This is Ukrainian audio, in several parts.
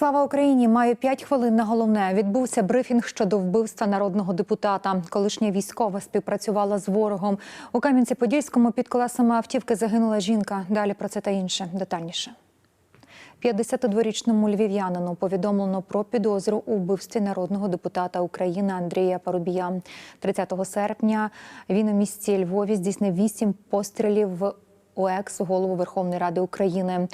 Слава Україні! Маю 5 хвилин на головне. Відбувся брифінг щодо вбивства народного депутата. Колишня військова співпрацювала з ворогом. У Кам'янці-Подільському під колесами автівки загинула жінка. Далі про це та інше детальніше. 52-річному львів'янину повідомлено про підозру у вбивстві народного депутата України Андрія Парубія. 30 серпня він у місті Львові здійснив вісім пострілів в у екс голову Верховної Ради України.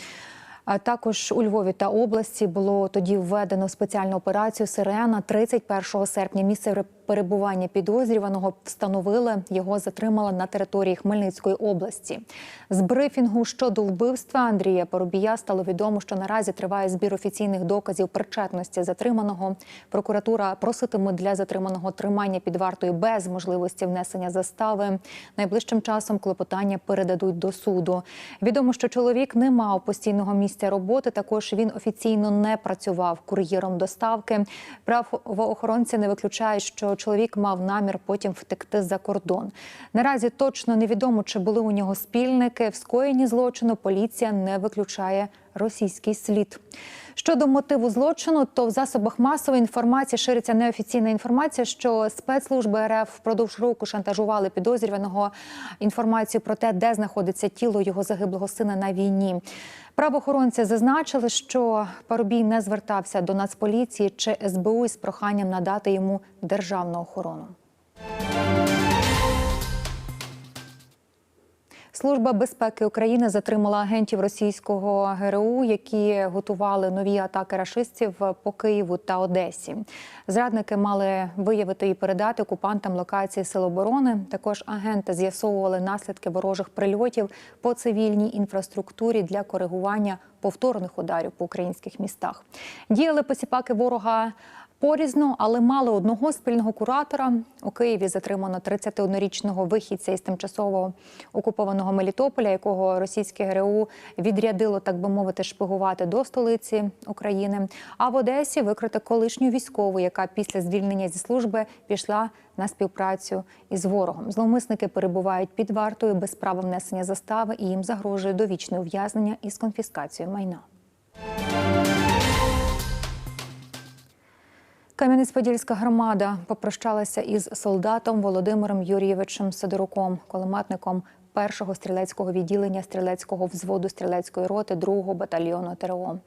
Також у Львові та області було тоді введено спеціальну операцію Сирена 31 серпня. Місце перебування підозрюваного встановили. Його затримали на території Хмельницької області. З брифінгу щодо вбивства Андрія Поробія стало відомо, що наразі триває збір офіційних доказів причетності затриманого. Прокуратура проситиме для затриманого тримання під вартою без можливості внесення застави. Найближчим часом клопотання передадуть до суду. Відомо, що чоловік не мав постійного місця роботи. Також він офіційно не працював кур'єром доставки. Правоохоронці не виключають, що чоловік мав намір потім втекти за кордон. Наразі точно невідомо, чи були у нього спільники. В скоєнні злочину поліція не виключає російський слід. Щодо мотиву злочину, то в засобах масової інформації шириться неофіційна інформація, що спецслужби РФ впродовж року шантажували підозрюваного інформацію про те, де знаходиться тіло його загиблого сина на війні. Правоохоронці зазначили, що Парубій не звертався до Нацполіції чи СБУ із проханням надати йому державну охорону. Служба безпеки України затримала агентів російського ГРУ, які готували нові атаки рашистів по Києву та Одесі. Зрадники мали виявити і передати окупантам локації сил оборони. Також агенти з'ясовували наслідки ворожих прильотів по цивільній інфраструктурі для коригування повторних ударів по українських містах. Діяли посіпаки ворога. Порізно, але мали одного спільного куратора. У Києві затримано 31-річного вихідця із тимчасово окупованого Мелітополя, якого російське ГРУ відрядило, так би мовити, шпигувати до столиці України. А в Одесі викрито колишню військову, яка після звільнення зі служби пішла на співпрацю із ворогом. Зловмисники перебувають під вартою без права внесення застави і їм загрожує довічне ув'язнення із конфіскацією майна. Кам'янець-Подільська громада попрощалася із солдатом Володимиром Юрійовичем Сидоруком, кулеметником першого стрілецького відділення стрілецького взводу стрілецької роти 2-го батальйону ТРО.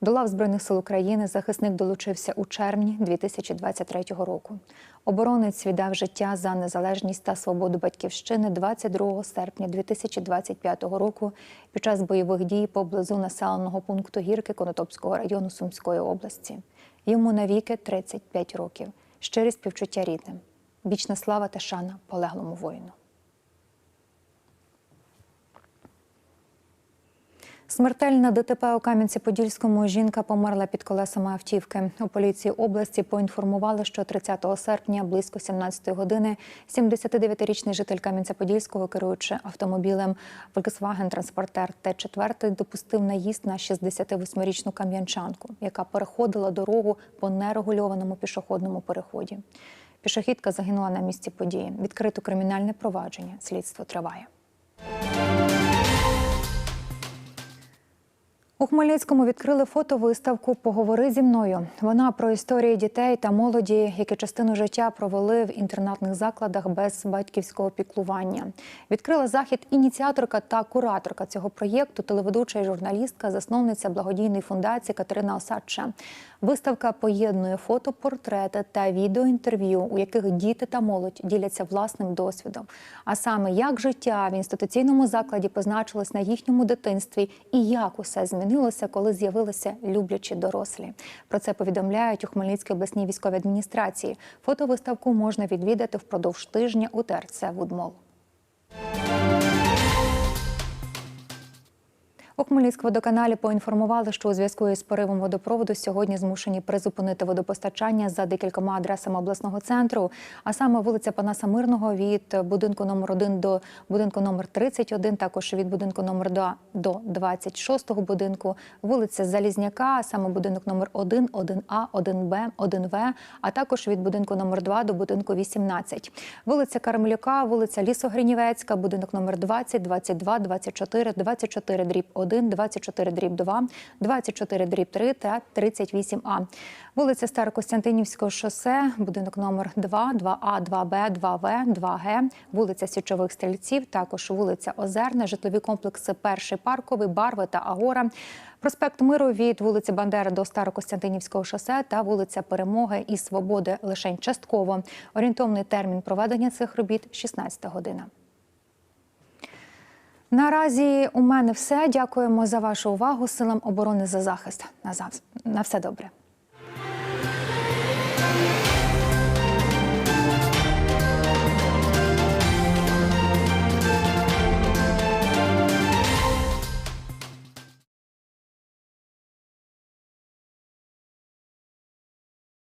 До лав Збройних сил України захисник долучився у червні 2023 року. Оборонець віддав життя за незалежність та свободу батьківщини 22 серпня 2025 року під час бойових дій поблизу населеного пункту Гірки Конотопського району Сумської області. Йому навіки 35 років. Щирі співчуття рідним. Вічна слава та шана полеглому воїну. Смертельна ДТП у Кам'янці-Подільському жінка померла під колесами автівки. У поліції області поінформували, що 30 серпня близько 17 години 79-річний житель Кам'янця-Подільського, керуючи автомобілем Volkswagen Транспортер Т4, допустив наїзд на 68-річну кам'янчанку, яка переходила дорогу по нерегульованому пішохідному переході. Пішохідка загинула на місці події. Відкрито кримінальне провадження. Слідство триває. У Хмельницькому відкрили фотовиставку Поговори зі мною. Вона про історії дітей та молоді, які частину життя провели в інтернатних закладах без батьківського піклування. Відкрила захід ініціаторка та кураторка цього проєкту, телеведуча і журналістка, засновниця благодійної фундації Катерина Осадча. Виставка поєднує фотопортрети та відеоінтерв'ю, у яких діти та молодь діляться власним досвідом. А саме як життя в інституційному закладі позначилось на їхньому дитинстві і як усе змінилося, коли з'явилися люблячі дорослі. Про це повідомляють у Хмельницькій обласній військовій адміністрації. Фотовиставку можна відвідати впродовж тижня у ТРЦ Вудмол. У Хмельницькводоканалі поінформували, що у зв'язку із поривом водопроводу сьогодні змушені призупинити водопостачання за декількома адресами обласного центру, а саме вулиця Панаса Мирного від будинку номер 1 до будинку номер 31, також від будинку номер 2 до 26-го будинку, вулиця Залізняка, а саме будинок номер 1, 1А, 1Б, 1В, а також від будинку номер 2 до будинку 18. Вулиця Кармелюка, вулиця Лісогринівецька, будинок номер 20, 22, 24, 24, дріб 1, 1, 24 дріб 2, 24 дріб 3 та 38А. Вулиця Старокостянтинівського шосе, будинок номер 2, 2А, 2Б, 2В, 2Г, вулиця Січових Стрільців, також вулиця Озерна, житлові комплекси Перший парковий, Барви та Агора. Проспект Миру від вулиці Бандери до Старокостянтинівського шосе та вулиця Перемоги і Свободи лишень частково. Орієнтовний термін проведення цих робіт 16 година. Наразі у мене все. Дякуємо за вашу увагу. Силам оборони за захист. На все добре.